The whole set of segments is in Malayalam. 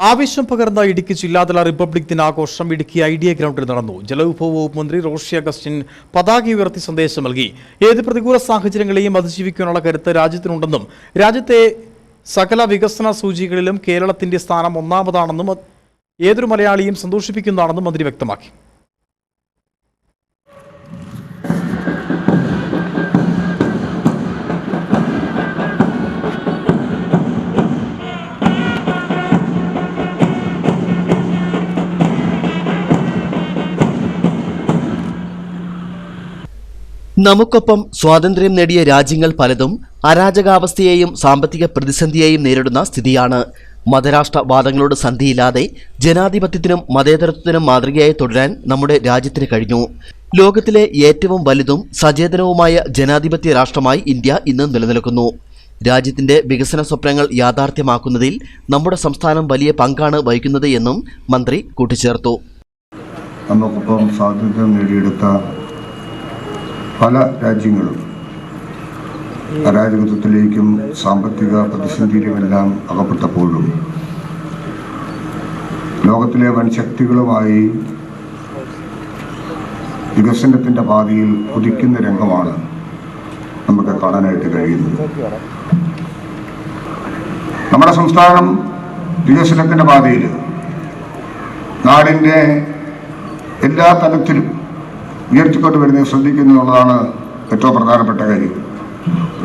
ആവേശം പകർന്ന ഇടുക്കി ജില്ലാതല റിപ്പബ്ലിക് ദിനാഘോഷം ഇടുക്കി ഐഡിയ ഗ്രൗണ്ടിൽ നടന്നു. ജലവിഭവ വകുപ്പ് മന്ത്രി റോഷി അഗസ്റ്റിൻ പതാക ഉയർത്തി സന്ദേശം നൽകി. ഏത് പ്രതികൂല സാഹചര്യങ്ങളെയും അതിജീവിക്കാനുള്ള കരുത്ത് രാജ്യത്തിനുണ്ടെന്നും രാജ്യത്തെ സകല വികസന സൂചികകളിലും കേരളത്തിന്റെ സ്ഥാനം ഒന്നാമതാണെന്നും ഏതൊരു മലയാളിയും സന്തോഷിപ്പിക്കുന്നതാണെന്നും മന്ത്രി വ്യക്തമാക്കി. നമുക്കൊപ്പം സ്വാതന്ത്ര്യം നേടിയ രാജ്യങ്ങൾ പലതും അരാജകാവസ്ഥയെയും സാമ്പത്തിക പ്രതിസന്ധിയെയും നേരിടുന്ന സ്ഥിതിയാണ്. മതരാഷ്ട്രവാദങ്ങളോട് സന്ധിയില്ലാതെ ജനാധിപത്യത്തിനും മതേതരത്വത്തിനും മാതൃകയായി തുടരാൻ നമ്മുടെ രാജ്യത്തിന് കഴിഞ്ഞു. ലോകത്തിലെ ഏറ്റവും വലുതും സചേതനവുമായ ജനാധിപത്യ രാഷ്ട്രമായി ഇന്ത്യ ഇന്ന് നിലനിൽക്കുന്നു. രാജ്യത്തിന്റെ വികസന സ്വപ്നങ്ങൾ യാഥാർത്ഥ്യമാക്കുന്നതിൽ നമ്മുടെ സംസ്ഥാനം വലിയ പങ്കാണ് വഹിക്കുന്നത് എന്നും മന്ത്രി കൂട്ടിച്ചേർത്തു. നമുക്കിപ്പം സ്വാതന്ത്ര്യം നേടിയെടുത്ത പല രാജ്യങ്ങളും അരാജകത്വത്തിലേക്കും സാമ്പത്തിക പ്രതിസന്ധിയിലുമെല്ലാം അകപ്പെട്ടപ്പോഴും ലോകത്തിലെ വൻ ശക്തികളുമായി വികസനത്തിന്റെ പാതയിൽ കുതിക്കുന്ന രംഗമാണ് നമുക്ക് കാണാനായിട്ട് കഴിയുന്നത്. നമ്മുടെ സംസ്ഥാനം വികസനത്തിന്റെ പാതയിൽ നാടിന്റെ എല്ലാ തലത്തിലും ഉയർത്തിക്കൊണ്ട് വരുന്നത് ശ്രദ്ധിക്കുന്നു എന്നുള്ളതാണ് ഏറ്റവും പ്രധാനപ്പെട്ട കാര്യം.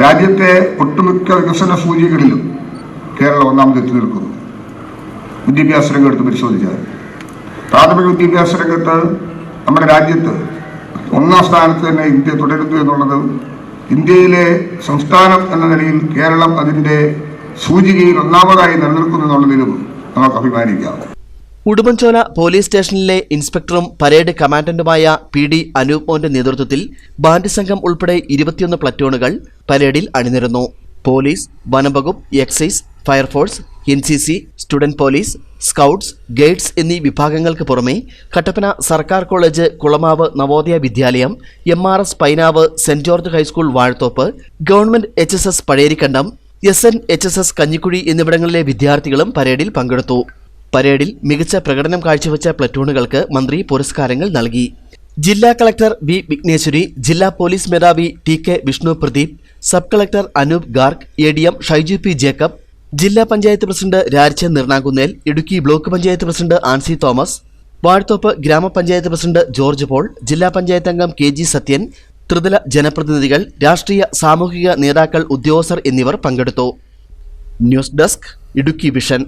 രാജ്യത്തെ ഒട്ടുമിക്ക വികസന സൂചികളിലും കേരളം ഒന്നാമതെത്തി നിൽക്കുന്നു. വിദ്യാഭ്യാസ രംഗം എടുത്ത് പരിശോധിച്ചാൽ. പ്രാഥമിക വിദ്യാഭ്യാസ രംഗത്ത് നമ്മുടെ രാജ്യത്ത് ഒന്നാം സ്ഥാനത്ത് തന്നെ ഇന്ത്യ തുടരുന്നു എന്നുള്ളത് ഇന്ത്യയിലെ സംസ്ഥാനം എന്ന നിലയിൽ കേരളം അതിന്റെ സൂചികയിൽ ഒന്നാമതായി നിലനിൽക്കുന്നു എന്നുള്ളതിലും നമുക്ക് അഭിമാനിക്കാം. ഉടുമ്പൻചോല പോലീസ് സ്റ്റേഷനിലെ ഇൻസ്പെക്ടറും പരേഡ് കമാൻഡന്റുമായ പി ഡി അനൂപ് മോന്റെ നേതൃത്വത്തിൽ ബാൻഡ് സംഘം ഉൾപ്പെടെ ഇരുപത്തിയൊന്ന് പ്ലറ്റൂണുകൾ പരേഡിൽ അണിനിരുന്നു. പോലീസ് വനംവകുപ്പ് excise fire force N C C student police scouts guides എന്നീ വിഭാഗങ്ങൾക്ക് പുറമെ കട്ടപ്പന സർക്കാർ college Kulamavu Navodaya Vidyalaya M R S Painavu Saint George high school Vazhathoppu government H S S Pazhayarikkandam S N H S S Kanjikuzhi എന്നിവിടങ്ങളിലെ വിദ്യാർത്ഥികളും പരേഡിൽ പങ്കെടുത്തു. പരേഡിൽ മികച്ച പ്രകടനം കാഴ്ചവെച്ച പ്ലറ്റൂണുകൾക്ക് മന്ത്രി പുരസ്കാരങ്ങൾ നൽകി. ജില്ലാ കളക്ടർ വി വിഘ്നേശ്വരി ജില്ലാ പോലീസ് മേധാവി T K Vishnu Pradeep sub collector Anoop Garg A D M Shaiju P Jacob ജില്ലാ panchayat president Raricha Nirnakunnel Idukki block panchayat president Ancy Thomas Vazhathoppu ഗ്രാമപഞ്ചായത്ത് പ്രസിഡന്റ് ജോർജ് പോൾ ജില്ലാ പഞ്ചായത്ത് അംഗം കെ ജി സത്യൻ ത്രിതല ജനപ്രതിനിധികൾ രാഷ്ട്രീയ സാമൂഹിക നേതാക്കൾ ഉദ്യോഗസ്ഥർ എന്നിവർ പങ്കെടുത്തു. News desk Idukki vision.